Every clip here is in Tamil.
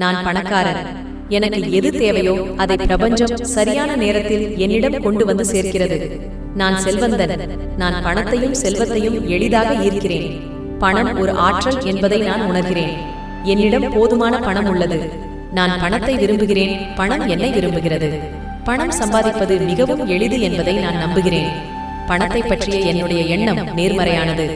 நான் பணக்காரன். எனக்கு எது தேவையோ அதை பிரபஞ்சம் சரியான நேரத்தில் என்னிடம் கொண்டு வந்து சேர்க்கிறது. நான் செல்வந்தன். நான் பணத்தையும் செல்வத்தையும் எளிதாக ஈர்க்கிறேன். பணம் ஒரு ஆற்றல் என்பதை நான் உணர்கிறேன். என்னிடம் போதுமான பணம் உள்ளது. நான் பணத்தை விரும்புகிறேன். பணம் என்னை விரும்புகிறது. பணம் சம்பாதிப்பது மிகவும் எளிது என்பதை நான் நம்புகிறேன். பணத்தை பற்றிய என்னுடைய எண்ணம் நேர்மறையானது.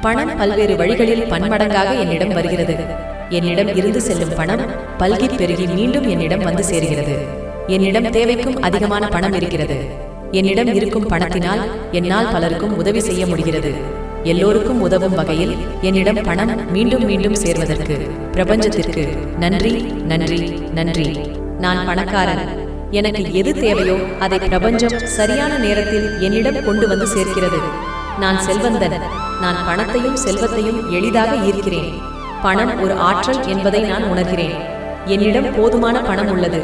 பணம் பல்வேறு வழிகளில் பன்மடங்காக என்னிடம் வருகிறது. என்னிடம் இருந்து செல்லும் பணம் பல்கி பெருகி மீண்டும் என்னிடம் வந்து சேர்கிறது. என்னிடம் தேவைக்கும் அதிகமான பணம் இருக்கிறது. என்னிடம் இருக்கும் பணத்தினால் என்னால் பலருக்கும் உதவி செய்ய முடிகிறது. எல்லோருக்கும் உதவும் வகையில் என்னிடம் பணம் மீண்டும் மீண்டும் சேர்வதற்கு பிரபஞ்சத்திற்கு நன்றி நன்றி நன்றி. நான் பணக்காரன். எனக்கு எது தேவையோ அதை பிரபஞ்சம் சரியான நேரத்தில் என்னிடம் கொண்டு வந்து சேர்க்கிறது. நான் செல்வந்தன். நான் பணத்தையும் செல்வத்தையும் எளிதாக ஈர்க்கிறேன். பணம் ஒரு ஆற்றல் என்பதை நான் உணர்கிறேன். என்னிடம் போதுமான பணம் உள்ளது.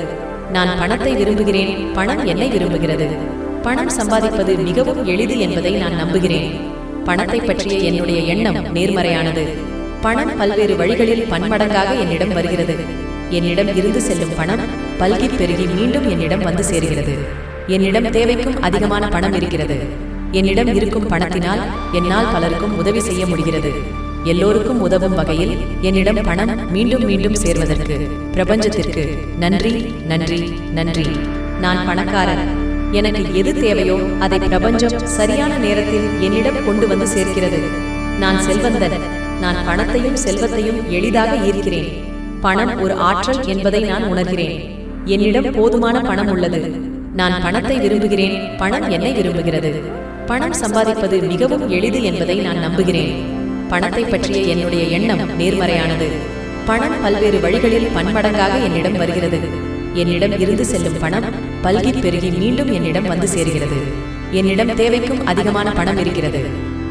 நான் பணத்தை விரும்புகிறேன். பணம் என்னை விரும்புகிறது. பணம் சம்பாதிப்பது மிகவும் எளிது என்பதை நான் நம்புகிறேன். பணத்தை பற்றிய என்னுடைய எண்ணம் நேர்மறையானது. பணம் பல்வேறு வழிகளில் பன்மடங்காக என்னிடம் வருகிறது. என்னிடம் இருந்து செல்லும் பணம் பல்கி பெருகி மீண்டும் என்னிடம் வந்து சேர்கிறது. என்னிடம் தேவைக்கும் அதிகமான பணம் இருக்கிறது. என்னிடம் இருக்கும் பணத்தினால் என்னால் பலருக்கும் உதவி செய்ய முடிகிறது. எல்லோருக்கும் உதவும் வகையில் என்னிடம் பணம் மீண்டும் மீண்டும் சேர்வதற்கு பிரபஞ்சத்திற்கு நன்றி நன்றி நன்றி. நான் பணக்காரன். எனக்கு எது தேவையோ அதை பிரபஞ்சம் சரியான நேரத்தில் என்னிடம் கொண்டு வந்து சேர்க்கிறது. நான் செல்வந்தன். நான் பணத்தையும் செல்வத்தையும் எளிதாக ஈர்க்கிறேன். பணம் ஒரு ஆற்றல் என்பதை நான் உணர்கிறேன். என்னிடம் போதுமான பணம் உள்ளது. நான் பணத்தை விரும்புகிறேன். பணம் என்னை விரும்புகிறது. பணம் சம்பாதிப்பது மிகவும் எளிது என்பதை நான் நம்புகிறேன். பணத்தை பற்றிய என்னுடைய எண்ணம் நேர்மறையானது. பணம் பல்வேறு வழிகளில் பன்மடங்காக என்னிடம் வருகிறது. என்னிடம் இருந்து செல்லும் பணம் பல்கி பெருகி மீண்டும் என்னிடம் வந்து சேர்கிறது. என்னிடம் தேவைக்கும் அதிகமான பணம் இருக்கிறது.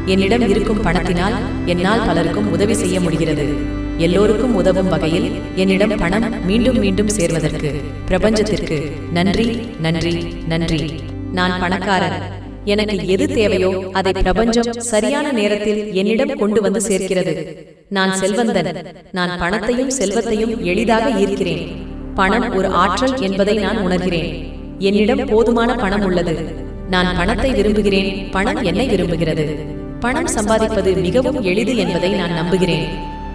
என்னிடம் இருக்கும் பணத்தினால் என்னால் பலருக்கும் உதவி செய்ய முடிகிறது. எல்லோருக்கும் உதவும் வகையில் என்னிடம் பணம் மீண்டும் மீண்டும் சேர்வதற்கு பிரபஞ்சத்திற்கு நன்றி நன்றி நன்றி. நான் பணக்காரன். எனக்கு எது தேவையோ அதை பிரபஞ்சம் சரியான நேரத்தில் என்னிடம் கொண்டு வந்து சேர்க்கிறது. நான் செல்வந்தன். நான் பணத்தையும் செல்வத்தையும் எளிதாக ஈர்க்கிறேன். பணம் ஒரு ஆற்றல் என்பதை நான் உணர்கிறேன். என்னிடம் போதுமான பணம் உள்ளது. நான் பணத்தை விரும்புகிறேன். பணம் என்னை விரும்புகிறது. பணம் சம்பாதிப்பது மிகவும் எளிது என்பதை நான் நம்புகிறேன்.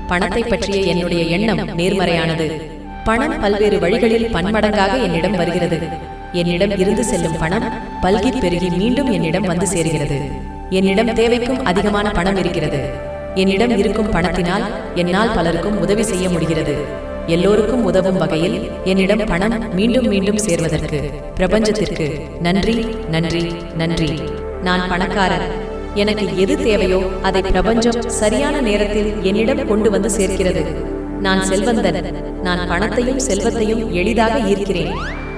பணத்தை பற்றிய என்னுடைய எண்ணம் நேர்மறையானது. பணம் பல்வேறு வழிகளில் பன்மடங்காக என்னிடம் வருகிறது. என்னிடம் இருந்து செல்லும் பணம் பல்கி பெருகி மீண்டும் என்னிடம் வந்து சேர்கிறது. என்னிடம் தேவைக்கும் அதிகமான பணம் இருக்கிறது. என்னிடம் இருக்கும் பணத்தினால் என்னால் பலருக்கும் உதவி செய்ய முடிகிறது. எல்லோருக்கும் உதவும் வகையில் என்னிடம் பணம் மீண்டும் மீண்டும் சேர்வதற்கு பிரபஞ்சத்திற்கு நன்றி நன்றி நன்றி. நான் பணக்காரன். எனக்கு எது தேவையோ அதை பிரபஞ்சம் சரியான நேரத்தில் என்னிடம் கொண்டு வந்து சேர்க்கிறது. நான் செல்வந்தன். நான் பணத்தையும் செல்வத்தையும் எளிதாக ஈர்க்கிறேன்.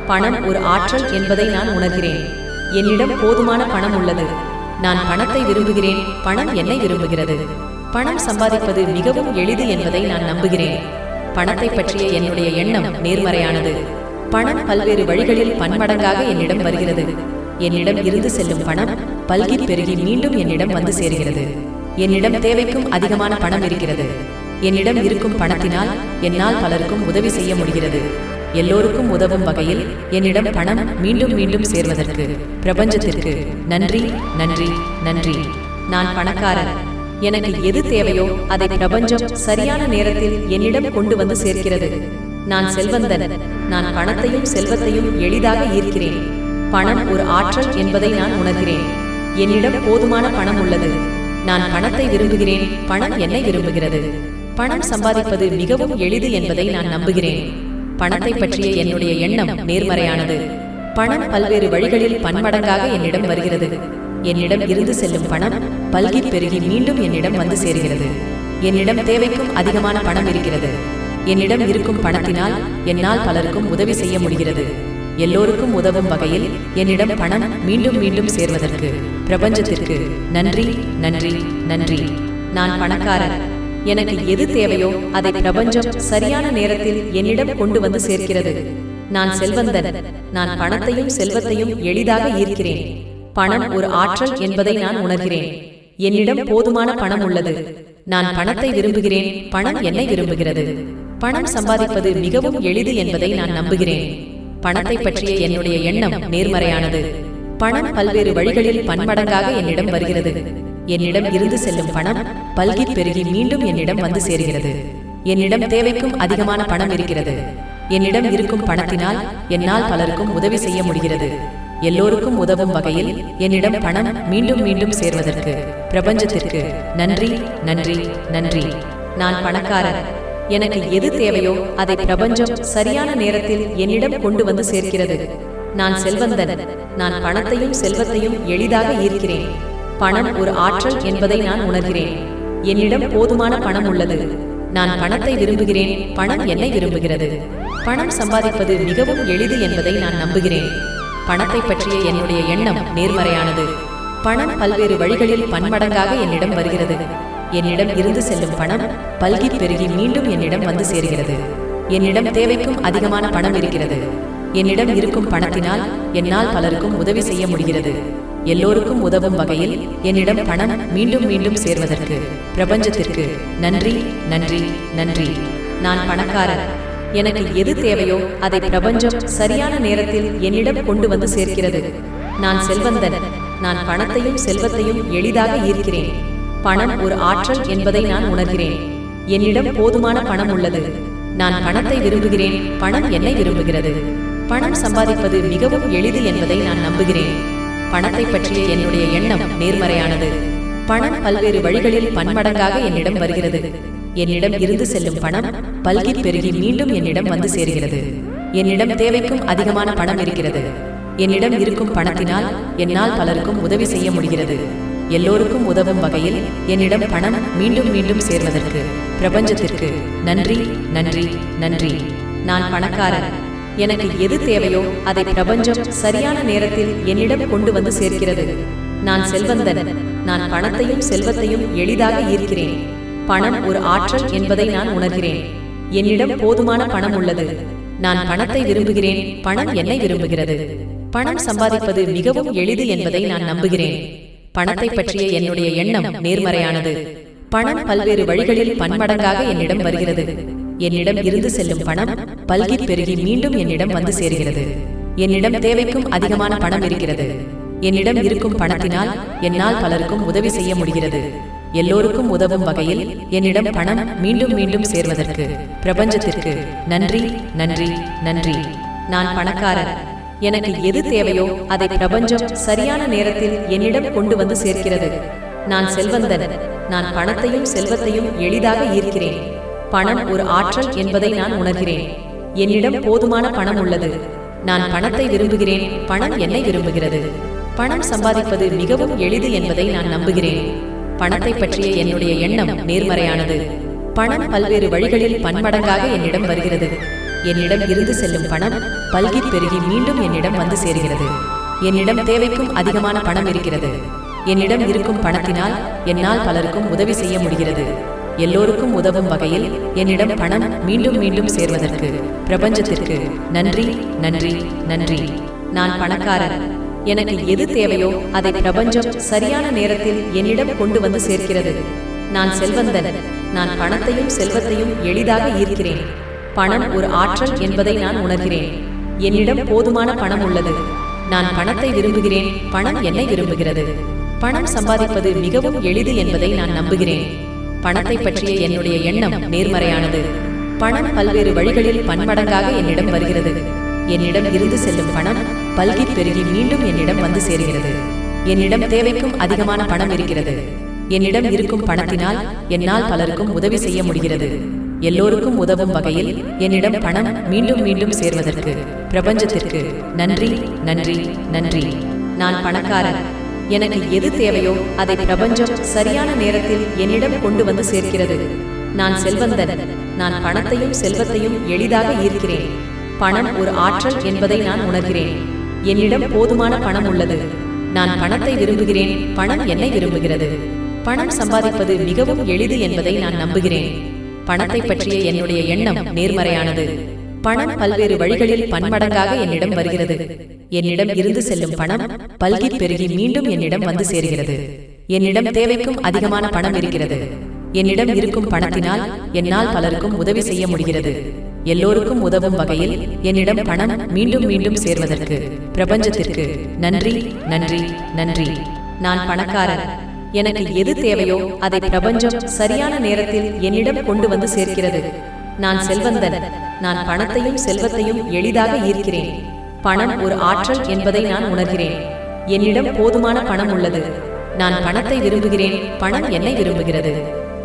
பணம் ஒரு ஆற்றல் என்பதை நான் உணர்கிறேன். என்னிடம் போதுமான பணம் உள்ளது. நான் பணத்தை விரும்புகிறேன். பணம் என்னை விரும்புகிறது. பணம் சம்பாதிப்பது மிகவும் எளிது என்பதை நான் நம்புகிறேன். பணத்தை பற்றிய என்னுடைய எண்ணம் நேர்மறையானது. பணம் பல்வேறு வழிகளில் பன்மடங்காக என்னிடம் வருகிறது. என்னிடம் இருந்து செல்லும் பணம் பல்கி பெருகி மீண்டும் என்னிடம் வந்து சேர்கிறது. என்னிடம் தேவைக்கும் அதிகமான பணம் இருக்கிறது. என்னிடம் இருக்கும் பணத்தினால் என்னால் பலருக்கும் உதவி செய்ய முடிகிறது. எல்லோருக்கும் உதவும் வகையில் என்னிடம் பணம் மீண்டும் மீண்டும் சேர்வதற்கு பிரபஞ்சத்திற்கு நன்றி நன்றி நன்றி. நான் பணக்காரன். எனக்கு எது தேவையோ அதை பிரபஞ்சம் சரியான நேரத்தில் என்னிடம் கொண்டு வந்து சேர்க்கிறது. நான் செல்வந்தன். நான் பணத்தையும் செல்வத்தையும் எளிதாக ஈர்க்கிறேன். பணம் ஒரு ஆற்றல் என்பதை நான் உணர்கிறேன். என்னிடம் போதுமான பணம் உள்ளது. நான் பணத்தை விரும்புகிறேன். பணம் என்னை விரும்புகிறது. பணம் சம்பாதிப்பது மிகவும் எளிது என்பதை நான் நம்புகிறேன். பணத்தை பற்றிய என்னுடைய எண்ணம் நேர்மறையானது. பணம் பல்வேறு வழிகளில் பன்மடங்காக என்னிடம் வருகிறது. என்னிடம் இருந்து செல்லும் பணம் பல்கி பெருகி மீண்டும் என்னிடம் வந்து சேர்கிறது. என்னிடம் தேவைக்கும் அதிகமான பணம் இருக்கிறது. என்னிடம் இருக்கும் பணத்தினால் என்னால் பலருக்கும் உதவி செய்ய முடிகிறது. எல்லோருக்கும் உதவும் வகையில் என்னிடம் பணம் மீண்டும் மீண்டும் சேர்வதற்கு பிரபஞ்சத்திற்கு நன்றி நன்றி நன்றி. நான் பணக்காரன். எனக்கு எது தேவையோ அதை பிரபஞ்சம் சரியான நேரத்தில் என்னிடம் கொண்டு வந்து சேர்க்கிறது. நான் செல்வந்தன். நான் பணத்தையும் செல்வத்தையும் எளிதாக ஈர்க்கிறேன். பணம் ஒரு ஆற்றல் என்பதை நான் உணர்கிறேன். என்னிடம் போதுமான பணம் உள்ளது. நான் பணத்தை விரும்புகிறேன். பணம் என்னை விரும்புகிறது. பணம் சம்பாதிப்பது மிகவும் எளிது என்பதை நான் நம்புகிறேன். பணத்தை பற்றிய என்னுடைய எண்ணம் நேர்மறையானது. பணம் பல்வேறு வழிகளில் பன்மடங்காக என்னிடம் வருகிறது. என்னிடம் இருந்து செல்லும் பணம் பல்கி பெருகி மீண்டும் என்னிடம் வந்து சேர்கிறது. என்னிடம் தேவைக்கும் அதிகமான பணம் இருக்கிறது. என்னிடம் இருக்கும் பணத்தினால் என்னால் பலருக்கும் உதவி செய்ய முடிகிறது. எல்லோருக்கும் உதவும் வகையில் என்னிடம் பணம் மீண்டும் மீண்டும் சேர்வதற்கு பிரபஞ்சத்திற்கு நன்றி நன்றி நன்றி. நான் பணக்காரர் எனக்கு எது தேவையோ அதை பிரபஞ்சம் சரியான நேரத்தில் என்னிடம் கொண்டு வந்து சேர்க்கிறது. நான் செல்வந்தன். நான் பணத்தையும் செல்வத்தையும் எளிதாக ஈர்க்கிறேன். பணம் ஒரு ஆற்றல் என்பதை நான் உணர்கிறேன். என்னிடம் போதுமான பணம் உள்ளது. நான் பணத்தை விரும்புகிறேன். பணம் என்னை விரும்புகிறது. பணம் சம்பாதிப்பது மிகவும் எளிது என்பதை நான் நம்புகிறேன். பணத்தை பற்றிய என்னுடைய எண்ணம் நேர்மறையானது. பணம் பல்வேறு வழிகளில் பன்மடங்காக என்னிடம் வருகிறது. என்னிடம் இருந்து செல்லும் பணம் பல்கி பெருகி மீண்டும் என்னிடம் வந்து சேர்கிறது. என்னிடம் தேவைக்கும் அதிகமான பணம் இருக்கிறது. என்னிடம் இருக்கும் பணத்தினால் என்னால் பலருக்கும் உதவி செய்ய முடிகிறது. எல்லோருக்கும் உதவும் வகையில் என்னிடம் பணம் மீண்டும் மீண்டும் சேர்வதற்கு பிரபஞ்சத்திற்கு நன்றி நன்றி நன்றி. நான் பணக்காரர் எனக்கு எது தேவையோ அதை பிரபஞ்சம் சரியான நேரத்தில் என்னிடம் கொண்டு வந்து சேர்க்கிறது. நான் செல்வந்தன். நான் பணத்தையும் செல்வத்தையும் எளிதாக ஈர்க்கிறேன். பணம் ஒரு ஆற்றல் என்பதை நான் உணர்கிறேன். என்னிடம் போதுமான பணம் உள்ளது. நான் பணத்தை விரும்புகிறேன். பணம் என்னை விரும்புகிறது. பணம் சம்பாதிப்பது மிகவும் எளிது என்பதை நான் நம்புகிறேன். பணத்தை பற்றிய என்னுடைய எண்ணம் நேர்மறையானது. பணம் பல்வேறு வழிகளில் பன்மடங்காக என்னிடம் வருகிறது. என்னிடம் இருந்து செல்லும் பணம் பல்கி பெருகி மீண்டும் என்னிடம் வந்து சேர்கிறது. என்னிடம் தேவைக்கும் அதிகமான பணம் இருக்கிறது. என்னிடம் இருக்கும் பணத்தினால் என்னால் பலருக்கும் உதவி செய்ய முடிகிறது. எல்லோருக்கும் உதவும் வகையில் என்னிடம் பணம் மீண்டும் மீண்டும் சேர்வதற்கு பிரபஞ்சத்திற்கு நன்றி நன்றி நன்றி. நான் பணக்காரன். எனக்கு எது தேவையோ அதை பிரபஞ்சம் சரியான நேரத்தில் என்னிடம் கொண்டு வந்து சேர்க்கிறது. நான் செல்வந்தன். நான் பணத்தையும் செல்வத்தையும் எளிதாக ஈர்க்கிறேன். பணம் ஒரு ஆற்றல் என்பதை நான் உணர்கிறேன். என்னிடம் போதுமான பணம் உள்ளது. நான் பணத்தை விரும்புகிறேன். பணம் என்னை விரும்புகிறது. பணம் சம்பாதிப்பது மிகவும் எளிது என்பதை நான் நம்புகிறேன். பணத்தை பற்றிய என்னுடைய எண்ணம் நேர்மறையானது. பணம் பல்வேறு வழிகளில் பன்மடங்காக என்னிடம் வருகிறது. என்னிடம் இருந்து செல்லும் பணம் பல்கி பெருகி மீண்டும் என்னிடம் வந்து சேர்கிறது. என்னிடம் தேவைக்கும் அதிகமான பணம் இருக்கிறது. என்னிடம் இருக்கும் பணத்தினால் என்னால் பலருக்கும் உதவி செய்ய முடிகிறது. எல்லோருக்கும் உதவும் வகையில் என்னிடம் பணம் மீண்டும் மீண்டும் சேர்வதற்கு பிரபஞ்சத்திற்கு நன்றி நன்றி நன்றி. நான் பணக்காரர் எனக்கு எது தேவையோ அதை பிரபஞ்சம் சரியான நேரத்தில் என்னிடம் கொண்டு வந்து சேர்க்கிறது. நான் செல்வந்தன். நான் பணத்தையும் செல்வத்தையும் எளிதாக ஈர்க்கிறேன். பணம் ஒரு ஆற்றல் என்பதை நான் உணர்கிறேன். என்னிடம் போதுமான பணம் உள்ளது. நான் பணத்தை விரும்புகிறேன். பணம் என்னை விரும்புகிறது. பணம் சம்பாதிப்பது மிகவும் எளிது என்பதை நான் நம்புகிறேன். பணத்தை பற்றிய என்னுடைய எண்ணம் நேர்மறையானது. பணம் பல்வேறு வழிகளில் பன்மடங்காக என்னிடம் வருகிறது. என்னிடம் இருந்து செல்லும் பணம் பல்கி பெருகி மீண்டும் என்னிடம் வந்து சேர்கிறது. என்னிடம் தேவைக்கும் அதிகமான பணம் இருக்கிறது. என்னிடம் இருக்கும் பணத்தினால் என்னால் பலருக்கும் உதவி செய்ய முடிகிறது. எல்லோருக்கும் உதவும் வகையில் என்னிடம் பணம் மீண்டும் மீண்டும் சேர்வதற்கு பிரபஞ்சத்திற்கு நன்றி நன்றி நன்றி. நான் பணக்காரர் எனக்கு எது தேவையோ அதை பிரபஞ்சம் சரியான நேரத்தில் என்னிடம் கொண்டு வந்து சேர்க்கிறது. நான் செல்வந்தன். நான் பணத்தையும் செல்வத்தையும் எளிதாக ஈர்க்கிறேன். பணம் ஒரு ஆற்றல் என்பதை நான் உணர்கிறேன். என்னிடம் போதுமான பணம் உள்ளது. நான் பணத்தை விரும்புகிறேன். பணம் என்னை விரும்புகிறது. பணம் சம்பாதிப்பது மிகவும் எளிது என்பதை நான் நம்புகிறேன். பணத்தை பற்றிய என்னுடைய எண்ணம் நேர்மறையானது. பணம் பல்வேறு வழிகளில் பன்மடங்காக என்னிடம் வருகிறது. என்னிடம் இருந்து செல்லும் பணம் பல்கி பெருகி மீண்டும் என்னிடம் வந்து சேர்கிறது. என்னிடம் தேவைக்கும் அதிகமான பணம் இருக்கிறது. என்னிடம் இருக்கும் பணத்தினால் என்னால் பலருக்கும் உதவி செய்ய முடிகிறது. எல்லோருக்கும் உதவும் வகையில் என்னிடம் பணம் மீண்டும் மீண்டும் சேர்வதற்கு பிரபஞ்சத்திற்கு நன்றி நன்றி நன்றி. நான் பணக்காரன். எனக்கு எது தேவையோ அதை பிரபஞ்சம் சரியான நேரத்தில் என்னிடம் கொண்டு வந்து சேர்க்கிறது. நான் செல்வந்தன். நான் பணத்தையும் செல்வத்தையும் எளிதாக ஈர்க்கிறேன். பணம் ஒரு ஆற்றல் என்பதை நான் உணர்கிறேன். என்னிடம் போதுமான பணம் உள்ளது. நான் பணத்தை விரும்புகிறேன். பணம் என்னை விரும்புகிறது. பணம் சம்பாதிப்பது மிகவும் எளிது என்பதை நான் நம்புகிறேன். பணத்தை பற்றிய என்னுடைய எண்ணம் நேர்மறையானது. பணம் பல்வேறு வழிகளில் பன்மடங்காக என்னிடம் வருகிறது. என்னிடம் இருந்து செல்லும் பணம் பல்கி பெருகி மீண்டும் என்னிடம் வந்து சேர்கிறது. என்னிடம் தேவைக்கும் அதிகமான பணம் இருக்கிறது. என்னிடம் இருக்கும் பணத்தினால் என்னால் பலருக்கும் உதவி செய்ய முடிகிறது. எல்லோருக்கும் உதவும் வகையில் என்னிடம் பணம் மீண்டும் மீண்டும் சேர்வதற்கு பிரபஞ்சத்திற்கு நன்றி நன்றி நன்றி. நான் பணக்காரன் எனக்கு எது தேவையோ அதை பிரபஞ்சம் சரியான நேரத்தில் என்னிடம் கொண்டு வந்து சேர்க்கிறது. நான் செல்வந்தன். நான் பணத்தையும் செல்வத்தையும் எளிதாக ஈர்க்கிறேன். பணம் ஒரு ஆற்றல் என்பதை நான் உணர்கிறேன். என்னிடம் போதுமான பணம் உள்ளது. நான் பணத்தை விரும்புகிறேன். பணம் என்னை விரும்புகிறது.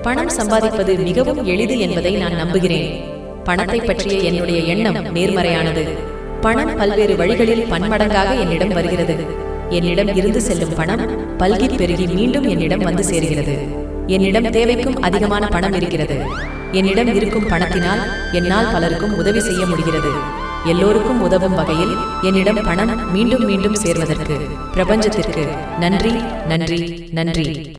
பணம் சம்பாதிப்பது மிகவும் எளிது என்பதை நான் நம்புகிறேன். பணத்தை பற்றிய என்னுடைய எண்ணம் நேர்மறையானது. பணம் பல்வேறு வழிகளில் பன்மடங்காக என்னிடம் வருகிறது. என்னிடம் இருந்து செல்லும் பணம் பல்கி பெருகி மீண்டும் என்னிடம் வந்து சேர்கிறது. என்னிடம் தேவைக்கும் அதிகமான பணம் இருக்கிறது. என்னிடம் இருக்கும் பணத்தினால் என்னால் பலருக்கும் உதவி செய்ய முடிகிறது. எல்லோருக்கும் உதவும் வகையில் என்னிடம் பணம் மீண்டும் மீண்டும் சேர்வதற்கு. பிரபஞ்சத்திற்கு நன்றி நன்றி நன்றி.